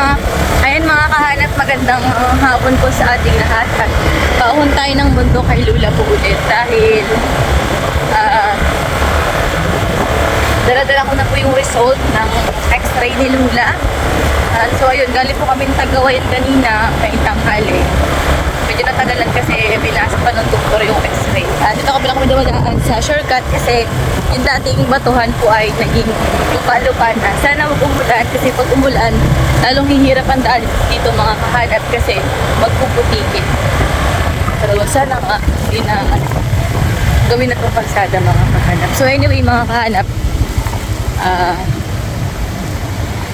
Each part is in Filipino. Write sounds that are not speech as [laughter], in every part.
mga, ayan mga kahanap, magandang uh, hapon po sa ating lahat. At paahon tayo ng mundo kay Lula po ulit dahil ah, dala-dala ko na po yung result ng x-ray ni Lula. Ah, so ayun, galing po kami tagawayan kanina, may tanghali. Medyo natagalan kasi binasa pa ng doktor yung x-ray. Ah, dito kami lang kami dumadaan sa shortcut kasi yung dating batuhan po ay naging lupa-lupa na. Sana wag umulan kasi pag umulan, lalong hihirap ang daan dito mga kahanap kasi magpuputikin. Pero sana nga, hindi na gawin na itong kalsada mga kahanap. So anyway mga kahanap, ah,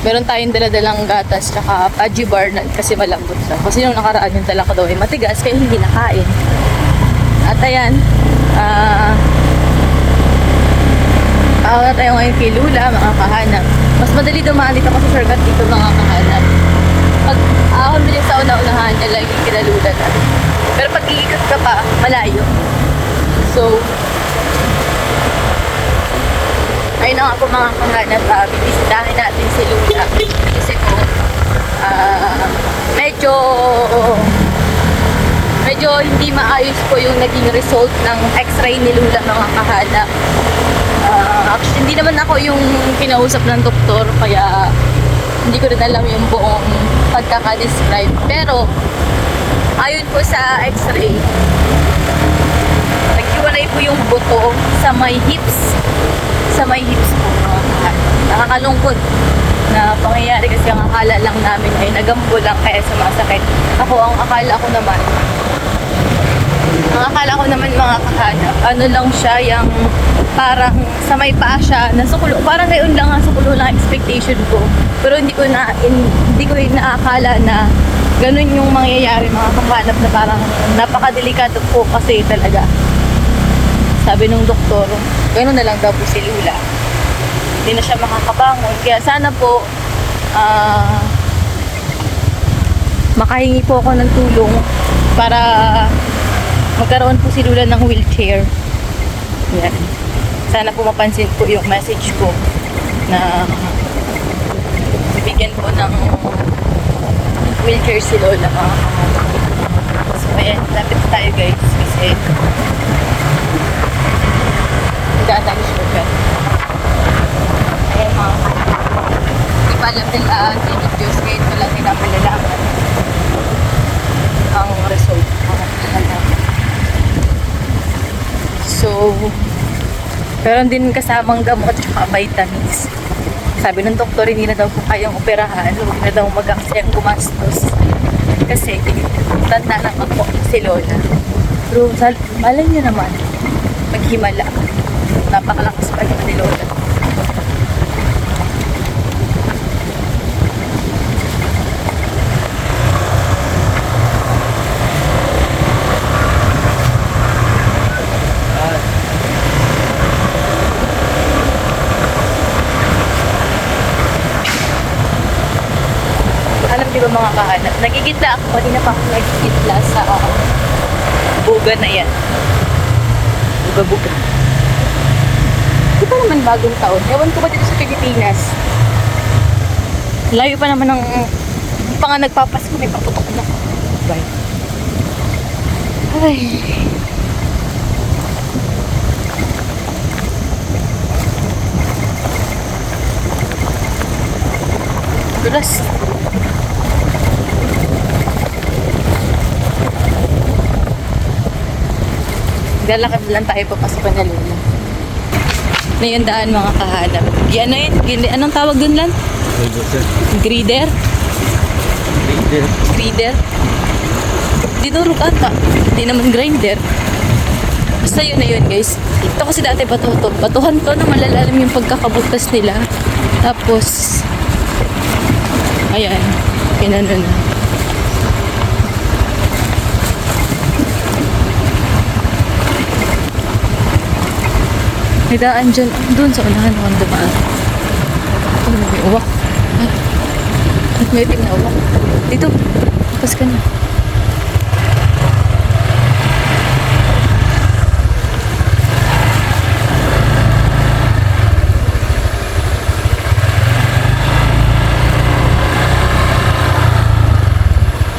meron tayong daladalang gatas tsaka paji bar na, kasi malambot siya. Kasi nung nakaraan yung dala ko daw ay matigas kaya hindi nakain. At ayan, ah, uh, na tayo ngayon kay Lula, mga kahanap. Mas madali dumaan dito kasi shortcut dito mga kahanap. Pag ahon mo sa una-unahan, nila yung kila Lula. Pero pag iikot ka pa, malayo. So, ayun na po mga kahanap, uh, bibisitahin natin si Lula. Kasi po, ah, medyo medyo hindi maayos po yung naging result ng x-ray ni Lula mga kahanap. Ah, actually, hindi naman ako yung kinausap ng doktor, kaya hindi ko rin alam yung buong pagkaka-describe. Pero, ayon po sa x-ray, naghiwalay po yung buto sa may hips. Sa may hips kahanap. Nakakalungkot na pangyayari kasi ang akala lang namin ay nagambo lang kaya sumasakit. Ako, ang akala ko naman, ang akala ko naman mga kahanap, ano lang siya, yung parang sa may paa siya, nasukulo, parang ngayon lang nga sukulo lang expectation ko. Pero hindi ko na, in- hindi ko inaakala na ganun yung mangyayari mga kahanap na parang napakadelikado po kasi talaga. Sabi nung doktor, gano'n na lang daw po si Lula. Hindi na siya makakabangon. Kaya sana po, ah, makahingi po ako ng tulong para magkaroon po si Lula ng wheelchair. Yan. Sana po mapansin po yung message ko na bibigyan po ng wheelchair si Lola. So, ayan. Lapit tayo guys kasi daan tayo shortcut. Ayan mga. Hindi pa alam nila ang tinidyo's ngayon pa lang nila malalaman ang result. So, meron din kasamang gamot at vitamins. Sabi ng doktor, hindi na daw po kayang operahan. Huwag na daw mag-aksayang gumastos. Kasi, tanda na ako si Lola. Pero, malay niyo naman, maghimala. Napakalakas pa naman ni Lola. Alam niyo ba mga kahanap, nagigitla ako, kanina pa ako nagigitla sa uh, buga na yan. Buga-buga. Di pa naman bagong taon. Ewan ko ba dito sa Pilipinas? Layo pa naman ng pa nga nagpapasko, may paputok na. Bye. Ay. Dulas. Galakad lang tayo papasok na Lula. Na yung daan mga kahanap. Na yun. Anong tawag dun lan? Greeder? Greeder? Dinurog ata. Hindi naman grinder. Basta yun na yun guys. Ito kasi dati bato to. Batuhan to na malalalim yung pagkakabutas nila. Tapos, ayan. Pinano na. May daan dyan. Doon sa unahan ako dumaan. Ano may uwak? Ay. At may itim na uwak. Dito. Tapos ka na.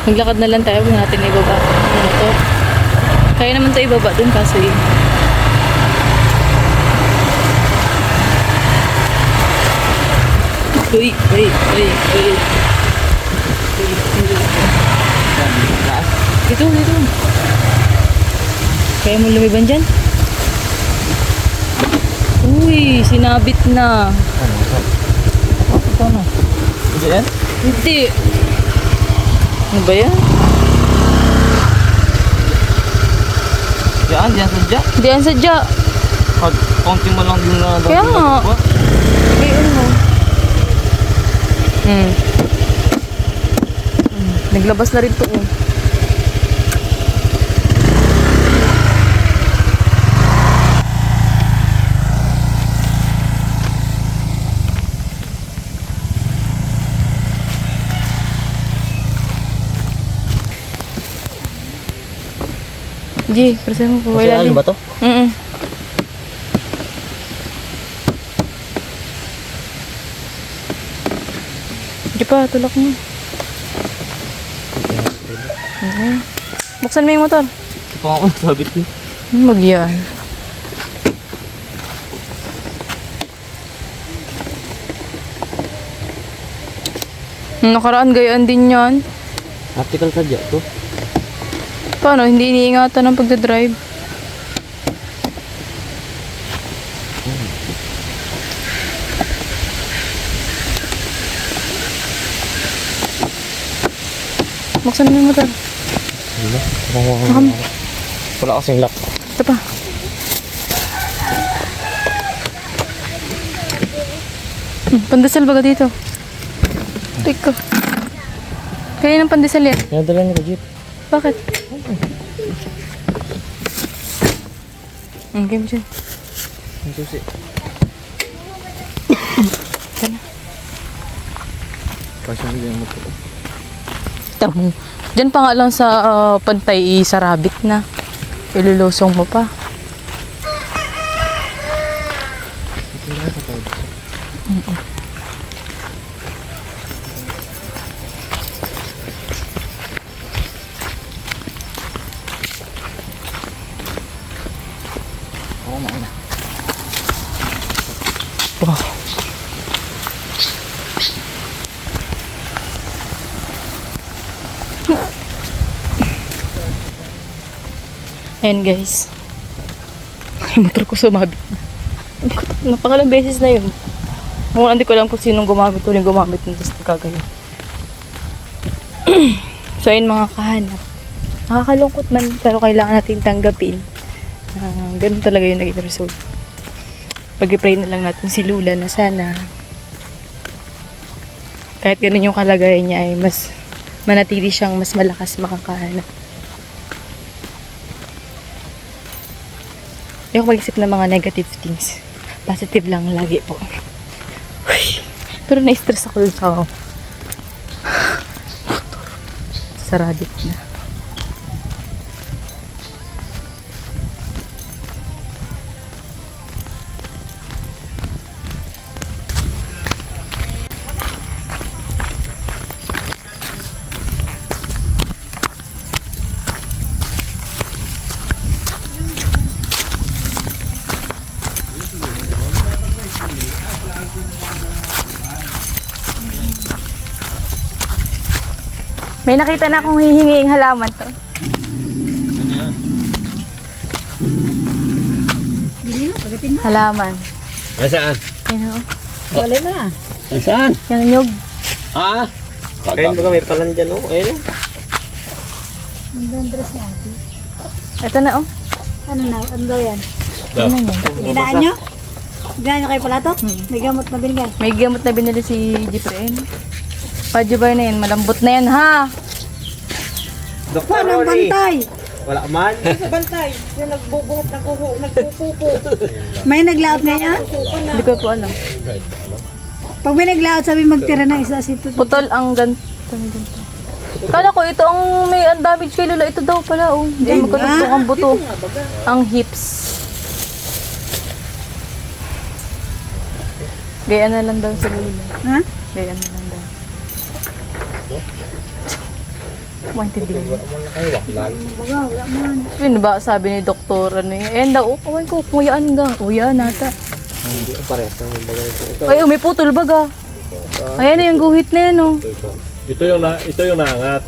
Maglakad na lang tayo, huwag natin ibaba ang motor. Kaya naman tayo ibaba dun kaso Uy, uy, uy, uy. Dito, dito. Kaya mo lumiban dyan? Uy, sinabit na. Oh, ito na. Hindi yan? Hindi. Ano ba yan? Yan, yan sadya. Hindi yan sadya. Konti mo lang din na Kaya nga. Ngayon mo. Hmm. Hmm. Naglabas na rin to. Oh. G, presa mo po. Kasi ano ba to? Mm Di pa, tulak mo. Okay. Buksan mo yung motor. Ito pa ako [laughs] sabit ko. Mag yan. Nakaraan gayaan din yan. Article sadya to. Paano? Hindi iniingatan ng pagdadrive. Buksan mo yung motor. Diba? Makam. Wala kasing lock. Ito pa. Hmm, pandesal baga dito. Teka. Kaya ng pandesal yan. Kaya dala niyo ko jeep. Bakit? Ang game dyan. Ang susi. Tala. Kasi hindi mo to. Tamo. Diyan pa nga lang sa ah, pantay sarabit na. Ilulusong mo pa. Oo, mauna. Wow. Ayan guys. Yung motor ko sumabit na. Napakalang beses na yun. Kung hindi ko alam kung sinong gumamit yung gumamit ng tapos nagkagayon. [clears throat] so ayun mga kahanap. Nakakalungkot man pero kailangan natin tanggapin. Ah, ganun talaga yung naging result pag-pray na lang natin si Lula na sana kahit ganun yung kalagayan niya ay mas manatili siyang mas malakas makakahanap. Ayoko mag-isip ng mga negative things. Positive lang lagi po. Uy, pero na-stress ako dun sa motor. Saradit na. May nakita na akong hihinging halaman to. Halaman. Nasaan? Yan o. Wala na. Nasaan? Yung nyug. Ah? Ayun ba may palan dyan oh. Ayun. Ito na oh. Ano na? Ano daw yan? Ano yan? Ginaan nyo? Ginaan nyo kayo pala to? May gamot na binigay. May gamot na binili si Jeffrey. Pajubay na yan. Malambot na yan ha. Doktor Walang bantay. Wala man. Sa bantay. Yung nagbubuhat, nagkuhu, nagpupupo. May naglaot ngayon? Hindi ko po alam. Pag may naglaot, sabi magtira ng isa si Tuto. Putol ang ganito. ganito. Kala ko ito ang may ang damage kay Lola. Ito daw pala oh. Hindi Yan magkatugtog nga. ang buto. Ang hips. Gaya na lang daw sa Lola. Ha? Gaya na lang daw. Maintindihan. Wala. Wala, man. Yun ba, sabi ni doktor, ano yun? Ayan daw, oh, kawan ko, kuyaan ga. Kuyaan nata. Hindi ko parehas ng bagay ito. Ito, Ay, oh, may putol baga. Ayan na yung guhit na yan, oh. Ito, yung na, ito yung naangat.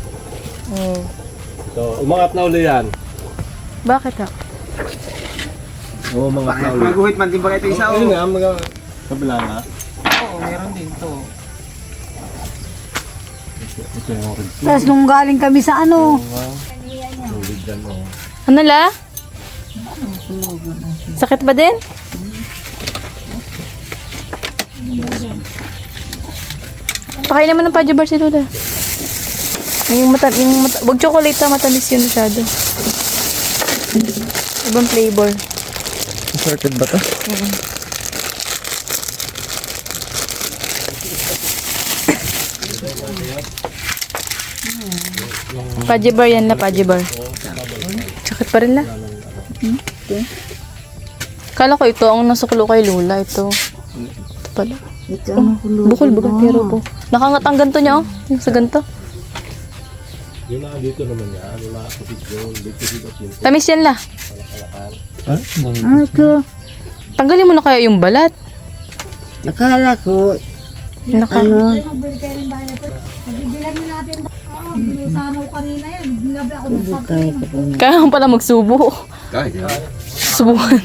Oh. So, umangat na uli yan. Bakit ha? Oo, umangat na uli. Maguhit man din ba ito isa? Ayun nga, mga kabila na. Oo, meron din to. Ito yung. Tapos nung galing kami sa ano, Tubig dyan, oh. Ano la? Sakit ba din? Pakain naman ng pajabar si Lola. Yung mata, yung mata, wag chocolate na matamis yun masyado. Ibang flavor. Sorted ba to? Pajabar yan la, pajabar. Sakit pa rin la. Kala ko ito ang nasuklo kay Lola. Ito. Ito pala. ito ang kulo. Bukol baga pero po. Nakangat ang ganto niya oh. Yung sa ganto. Yun na, dito naman yan. Wala yun. Dito, dito, dito. Tamis yan la. Ha? Ano ko? Tanggalin mo na kaya yung balat. Nakala ko, Naka. ano, kaya ko po. Kaya mo pala magsubo. Kahit yan. Subukan.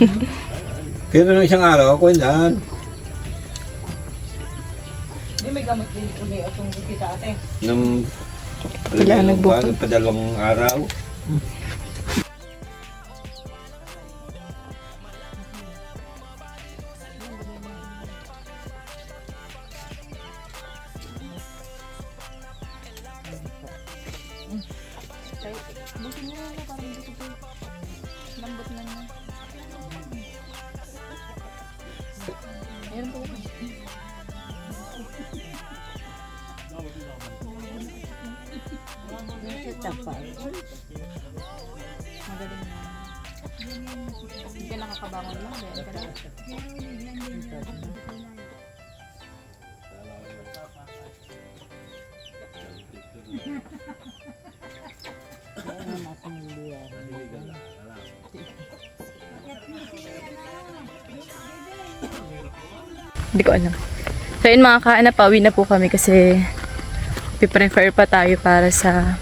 Kaya nung isang araw, ako yan. Nung Wala, nagbuka. Nung padalawang araw. Hindi ka nakakabangon lang. Kaya ka na. Hindi ko alam. So yun mga kaanap, pauwi na po kami kasi piprefer pa tayo para sa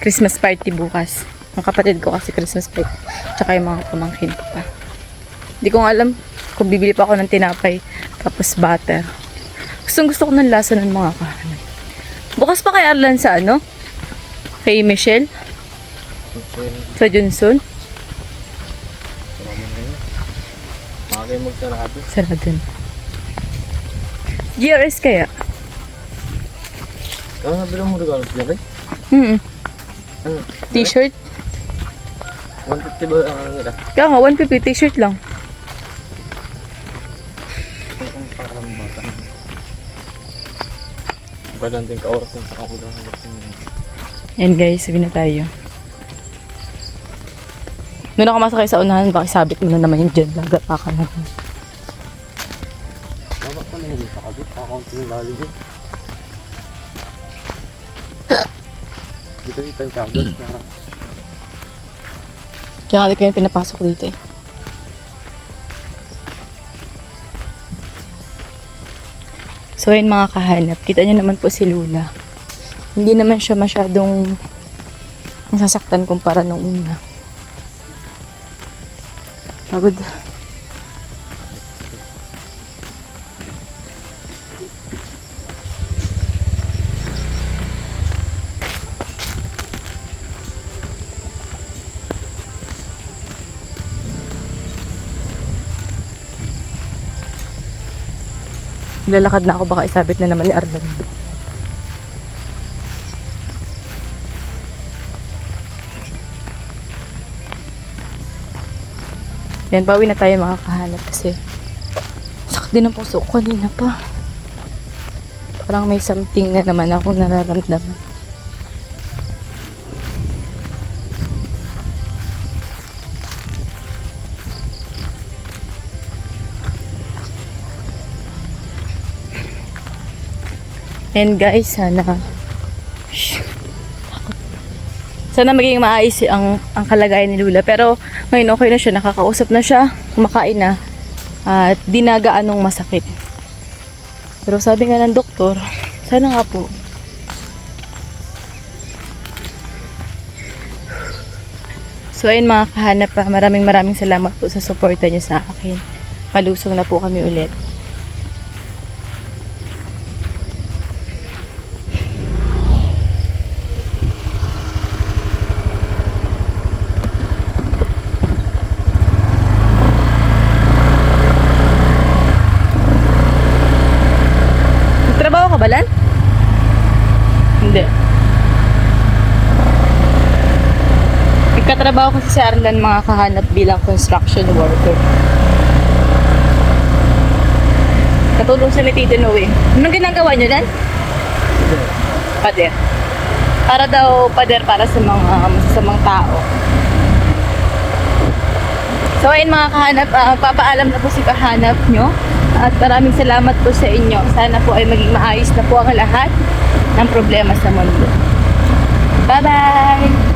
Christmas party bukas. Ang kapatid ko kasi Christmas party. Tsaka yung mga pamangkin ko pa. Hindi ko alam kung bibili pa ako ng tinapay tapos butter. Gustong gusto ko ng lasa ng mga kahanan. Bukas pa kay Arlan sa ano? Kay Michelle? Sa Johnson? Makakay magsarado. Sarado na. GRS kaya? Kaya nga bilang mo regalo sila rin. Hmm. Ano? T-shirt? 150 ba ang nila? Kaya nga, 150 t-shirt lang. Ang parang bata. Ba lang din ka-oras ng sa ako lang. Yan guys, sabi na tayo. Noon ako masakay sa unahan, baka sabit mo na naman yung dyan. Lagat pa ka na. Baba pa na hindi pa kabit. Kakaunti ng lalim. Dito ito yung tablet na Kaya nga di kayo pinapasok dito eh. So ayun mga kahanap, kita niyo naman po si Lula. Hindi naman siya masyadong nasasaktan kumpara nung una. Pagod. Lalakad na ako, baka isabit na naman ni Arlan. Yan, bawi na tayo mga kahanap kasi sakit din ang puso ko kanina pa. Parang may something na naman ako nararamdaman. And guys, sana sana maging maayos ang, ang kalagayan ni Lula. Pero ngayon okay na siya, nakakausap na siya, kumakain na, at di na gaanong masakit. Pero sabi nga ng doktor, sana nga po, So ayun mga kahanap, ah, maraming maraming salamat po sa suporta niyo sa akin. Palusong na po kami ulit. Trabaho ka ba, Lan? Hindi. Nagkatrabaho kasi si Arlan mga kahanap bilang construction worker. Katulong sa ni Tito Noe. Anong ginagawa niyo dan? Pader. Para daw pader para sa mga masasamang tao. So ayun mga kahanap, ah, papaalam na po si kahanap nyo. At maraming salamat po sa inyo. Sana po ay maging maayos na po ang lahat ng problema sa mundo. Bye-bye!